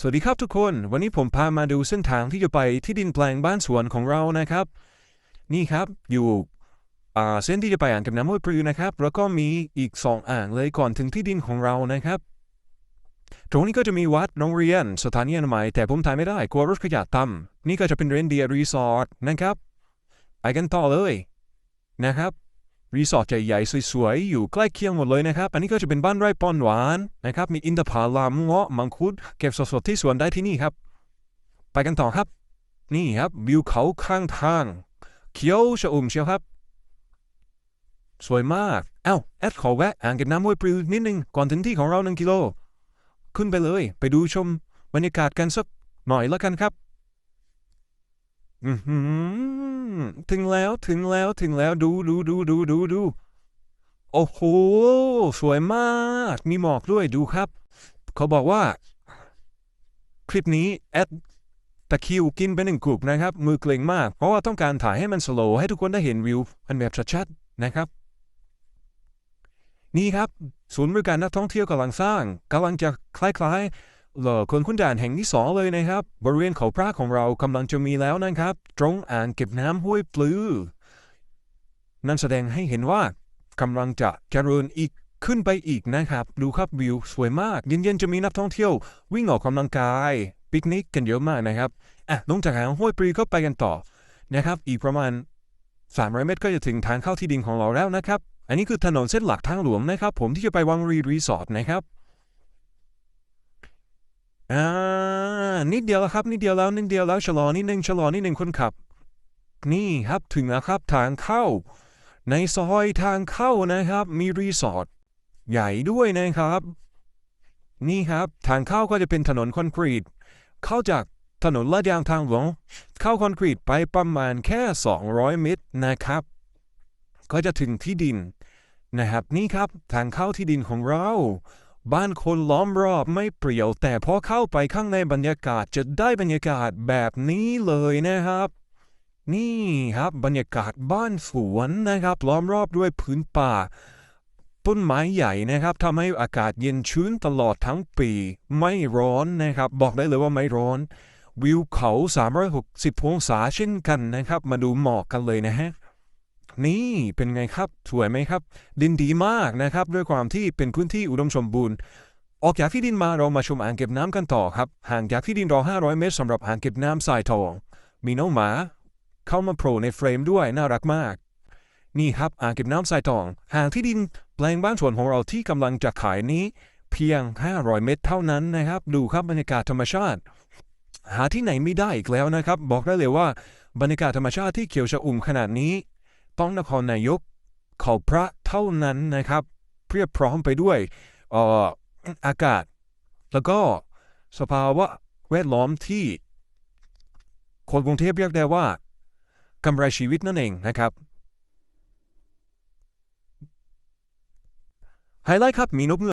สวัสดีครับทุกคน วันนี้ผมพามาดูเส้นทางที่จะไปที่ดินแปลงบ้านสวนของเรานะครับ นี่ครับอยู่เส้นที่จะไปอ่างเก็บน้ำห้วยปลือนะครับ แล้วก็มีอีกสองอ่างเลยก่อนถึงที่ดินของเรานะครับ ตรงนี้ก็จะมีวัดโรงเรียน สถานีอนามัยแต่ผมถ่ายไม่ได้กลัวรถขยะต่ำนี่ก็จะเป็นเรนเดียร์รีสอร์ทนะครับไปกันต่อเลยนะครับ รีสอร์ทใหญ่ๆ สวยๆ อยู่ใกล้เคียงหมดเลยนะครับ อันนี้ก็จะเป็นบ้านไร่ปอนหวานนะครับ มีอินทผลัมเงาะมังคุด เก็บสดๆที่สวนได้ที่นี่ครับ ไปกันต่อครับ นี่ครับวิวเขาข้างทาง เขียวชอุ่มเชียวครับ สวยมาก เอ้า แอดขอแวะอ่างเก็บน้ำห้วยปลิวนิดนึง ก่อนถึงที่ของเราหนึ่งกิโล ขึ้นไปเลย ไปดูชมบรรยากาศกันสักหน่อยแล้วกันครับ ถึงแล้วถึงแล้วถึงแล้วดูดูดูดูดูดูโอ้โห สวยมาก มีหมอกด้วยดูครับ เขาบอกว่า คลิปนี้แอดตะคิวกินไปหนึ่งกลุ่มนะครับ มือเกรงมาก เพราะว่าต้องการถ่ายให้มันสโลว์ให้ทุกคนได้เห็นวิวอันแบบชัดๆนะครับ นี่ครับ ศูนย์บริการนักท่องเที่ยวกำลังสร้างกำลังจะคล้ายๆ เอ่อคนขุนด่านแห่งที่สองเลยนะครับ บริเวณเขาพระของเรากำลังจะมีแล้วนะครับ ตรงอ่างเก็บน้ำห้วยปลือ นั่นแสดงให้เห็นว่ากำลังจะเจริญอีกขึ้นไปอีกนะครับ ดูครับวิวสวยมาก เย็นๆจะมีนักท่องเที่ยว วิ่งออกกำลังกาย ปิกนิกกันเยอะมากนะครับอะลงจากอ่างห้วยปลือก็ไปกันต่อนะครับ อีกประมาณ300เมตรก็จะถึงทางเข้าที่ดินของเราแล้วนะครับ อันนี้คือถนนเส้นหลักทางหลวงนะครับ ผมที่จะไปวังรีรีสอร์ทนะครับ อ่านิดเดียวแล้วครับนิดเดียวแล้วนิดเดียวแล้วชะลอนิดนึงชะลอนิดนึงคนขับ นี่ครับถึงแล้วครับทางเข้า ในซอยทางเข้านะครับ มีรีสอร์ทใหญ่ด้วยนะครับ นี่ครับทางเข้าก็จะเป็นถนนคอนกรีต เข้าจากถนนลาดยางทางหลวงเข้าคอนกรีตไปประมาณแค่ 200 เมตรนะครับ ก็จะถึงที่ดินนะครับ นี่ครับทางเข้าที่ดินของเรา บ้านคนล้อมรอบไม่เปรี่ยว แต่พอเข้าไปข้างในบรรยากาศจะได้บรรยากาศแบบนี้เลยนะครับ นี่ครับบรรยากาศบ้านสวนนะครับ ล้อมรอบด้วยพื้นป่า ต้นไม้ใหญ่นะครับทำให้อากาศเย็นชื้นตลอดทั้งปี ไม่ร้อนนะครับ บอกได้เลยว่าไม่ร้อน วิวเขา 360 องศาเช่นกันนะครับ มาดูหมอกกันเลยนะฮะ นี่เป็นไงครับสวยไหมครับ ดินดีมากนะครับ ด้วยความที่เป็นพื้นที่อุดมสมบูรณ์ ออกจากที่ดินมาเรามาชมอ่างเก็บน้ำกันต่อครับ ห่างจากที่ดินเรา500 เมตรสำหรับอ่างเก็บน้ำทรายทอง มีน้องหมา เข้ามาโผล่ในเฟรมด้วยน่ารักมาก นี่ครับอ่างเก็บน้ำทรายทอง ห่างที่ดินแปลงบ้านสวนของเราที่กำลังจะขายนี้ เพียง 500 เมตร เท่านั้นนะครับ ดูครับบรรยากาศธรรมชาติ หาที่ไหนไม่ได้อีกแล้วนะครับ บอกได้เลยว่าบรรยากาศธรรมชาติที่เขียวชอุ่มขนาดนี้ ต้องนครนายกเขาพระเท่านั้นนะครับ เพียบพร้อมไปด้วยอออากาศ แล้วก็สภาวะแวดล้อมที่คนกรุงเทพเรียกได้ว่ากำไรชีวิตนั่นเองนะครับ ไฮไลท์ครับมีนกเงือก